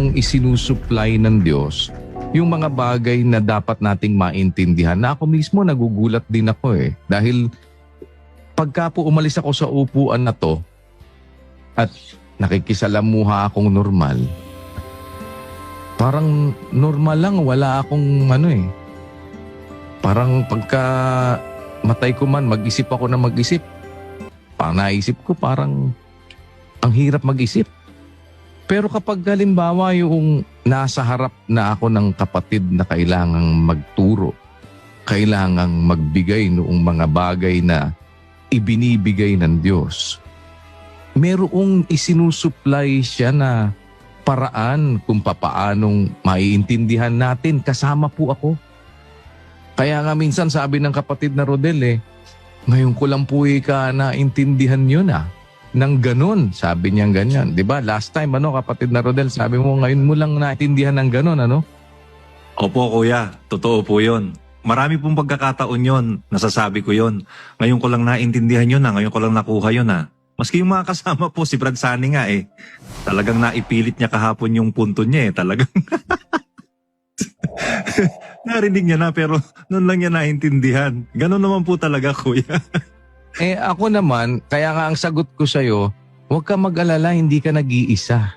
paanong isinusupply ng Diyos yung mga bagay na dapat nating maintindihan. Na ako mismo nagugulat din ako eh. Dahil pagka po umalis ako sa upuan na to at nakikisalamuha akong normal, parang normal lang, wala akong ano eh. Parang pagka matay ko man, mag-isip ako na mag-isip. Parang naisip ko, parang ang hirap mag-isip. Pero kapag halimbawa yung nasa harap na ako ng kapatid na kailangang magturo, kailangang magbigay noong mga bagay na ibinibigay ng Diyos, merong isinusupply siya na paraan kung papaanong maiintindihan natin. Kasama po ako. Kaya nga minsan sabi ng kapatid na Rodel eh, ngayon ko lang po ika na intindihan yun ah ng ganun. Sabi niya ganyan. 'Di ba? Last time ano kapatid na Rodel, sabi mo ngayon mo lang naintindihan ng ganun ano? Opo kuya, totoo po yon. Marami pong pagkakataon yon, nasasabi ko yon. Ngayon ko lang naintindihan yun na, ngayon ko lang nakuha yun na. Maski yung mga kasama po, si Brad Sani nga eh. Talagang naipilit niya kahapon yung punto niya eh. Talagang narinig niya na pero noon lang niya naintindihan. Ganon naman po talaga kuya. Eh ako naman, kaya nga ang sagot ko sa'yo, huwag ka mag-alala, hindi ka nag-iisa.